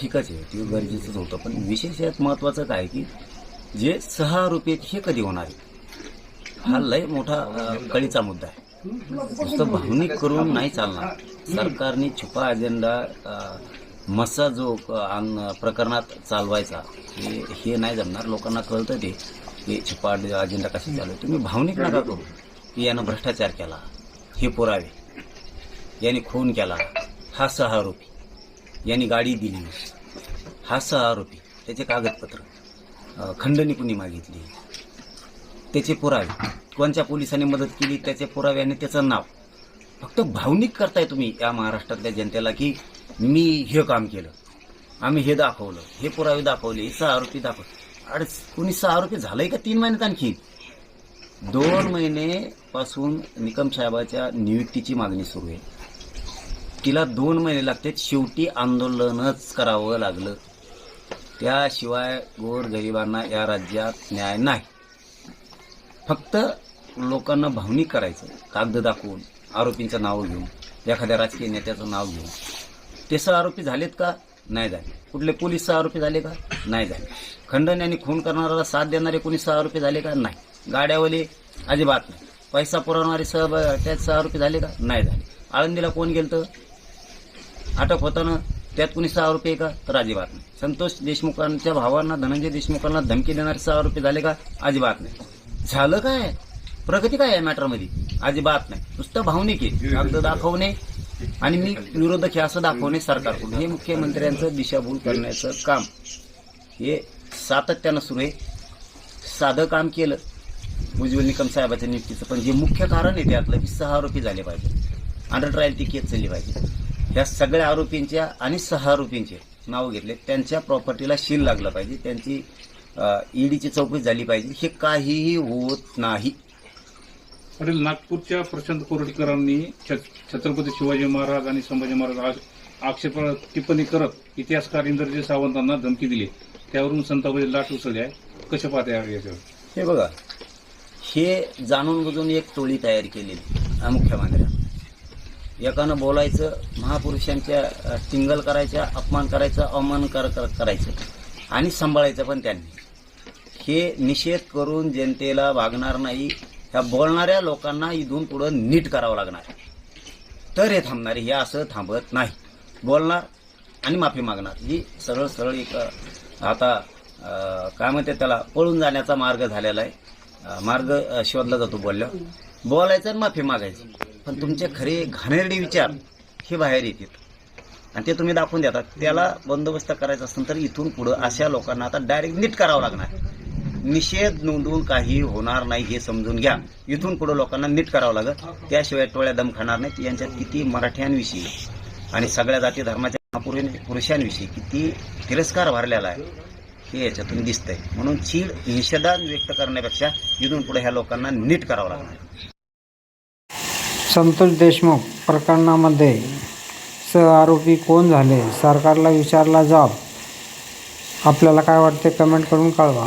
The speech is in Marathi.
ठीकच आहे ते गरजेचंच होतं. पण विशेष यात महत्वाचं काय की जे सहा आहेत हे कधी होणार आहे हा लय मोठा कळीचा मुद्दा आहे. नुसतं भावनिक करून नाही चालणार. सरकारने छुपा अजेंडा अ, मसा जो प्रकरणात चालवायचा हे हे नाही जमणार. लोकांना कळतं ते की छुपा अजेंडा कशी चालू तुम्ही भावनिक नका करू की यानं भ्रष्टाचार केला हे पुरावे. यांनी खून केला हा सहा आरोपी. यांनी गाडी दिली हा सहा आरोपी त्याचे कागदपत्र खंडणी कुणी मागितली त्याचे पुरावे कोणत्या पोलिसांनी मदत केली त्याचे पुरावे आणि त्याचं नाव. फक्त भावनिक करताय तुम्ही या महाराष्ट्रातल्या जनतेला की मी हे काम केलं आम्ही हे दाखवलं हे पुरावे दाखवले हे सहा आरोपी दाखवले. अरे कुणी सहा आरोपी झालंय का तीन महिन्यात आणखी? दोन महिनेपासून निकम साहेबाच्या नियुक्तीची मागणी सुरू आहे. तिला दोन महिने लागतात. शेवटी आंदोलनच करावं लागलं. त्याशिवाय गोरगरिबांना या राज्यात न्याय नाही. फक्त लोकांना भावनिक करायचं. कागद दाखवून आरोपींचं नाव घेऊन एखाद्या राजकीय नेत्याचं नाव घेऊन. ते सह आरोपी झालेत का? नाही झाले. कुठले पोलीस सह आरोपी झाले का? नाही झाले. खंडन आणि खून करणाऱ्याला साथ देणारे कोणी सह आरोपी झाले का? नाही. गाड्यावाले अजिबात नाही. पैसा पुरवणारे सह त्यात सह आरोपी झाले का? नाही झाले. आळंदीला कोण गेलतं? अटक होताना त्यात कुणी सहा आरोपी आहे का? तर अजिबात नाही. संतोष देशमुखांच्या भावांना धनंजय देशमुखांना धमकी देणारे सहा आरोपी झाले का? अजिबात नाही. झालं काय? प्रगती काय आहे मॅटरमध्ये? अजिबात नाही. नुसतं भावनिक आहे. कागद दाखवणे आणि मी विरोधक हे असं दाखवणे सरकारकडून. हे मुख्यमंत्र्यांचं दिशाभूल करण्याचं काम. हे सातत्यानं सुरू आहे. साधं काम केलं उज्ज्वल निकम साहेबाच्या नियुक्तीचं. पण जे मुख्य कारण आहे त्यातलं की सहा आरोपी झाले पाहिजे. अंडर ट्रायल ती केस चालली पाहिजे. ह्या सगळ्या आरोपींच्या आणि सहा आरोपींचे नाव घेतले. त्यांच्या प्रॉपर्टीला शील लागलं पाहिजे. त्यांची ईडीची चौकशी झाली पाहिजे. हे काहीही होत नाही. वरील नागपूरच्या प्रशांत कोरटकरांनी छ- छत्रपती शिवाजी महाराज आणि संभाजी महाराज आक्षेप टिप्पणी करत इतिहासकार इंद्रजित सावंतांना धमकी दिली. त्यावरून संतापाची लाट उसळली आहे. कशा पाहता याच्यावर? हे बघा हे जाणून बुजून एक टोळी तयार केलेली आहे. मुख्यमंत्र्या एकानं बोलायचं महापुरुषांच्या टिंगल करायच्या अपमान करायचं अवमान कर कर- करायचं आणि सांभाळायचं पण त्यांनी. हे निषेध करून जनतेला वागणार नाही ह्या बोलणाऱ्या लोकांना इथून पुढं नीट करावं लागणार. तर हे थांबणार हे असं थांबत नाही. बोलणार आणि माफी मागणार. ही सरळ सरळ एक आता काय म्हणते त्याला पळून जाण्याचा मार्ग झालेला आहे. मार्ग शोधला जातो बोलल्यावर. बोलायचं आणि माफी मागायची. पण तुमचे खरे घाणेरडे विचार हे बाहेर येतात आणि ते तुम्ही दाखवून देतात. त्याला बंदोबस्त करायचा असेल तर इथून पुढं अशा लोकांना आता डायरेक्ट नीट करावं लागणार. निषेध नोंदवून काही होणार नाही हे समजून घ्या. इथून पुढे लोकांना नीट करावं लागत त्याशिवाय टोळ्या दम खाणार नाहीत. यांच्यात किती मराठ्यांविषयी आणि सगळ्या जाती धर्माच्या महापुरुष- पुरुषांविषयी किती तिरस्कार भरलेला आहे हे याच्यातून दिसतंय. म्हणून चीड निषेधान व्यक्त करण्यापेक्षा इथून पुढे ह्या लोकांना नीट करावं लागणार. संतोष देशमुख प्रकरणामध्ये सहआरोपी कोण झाले? सरकारला विचारला जाब आपल्याला काय वाटते कमेंट करून कळवा.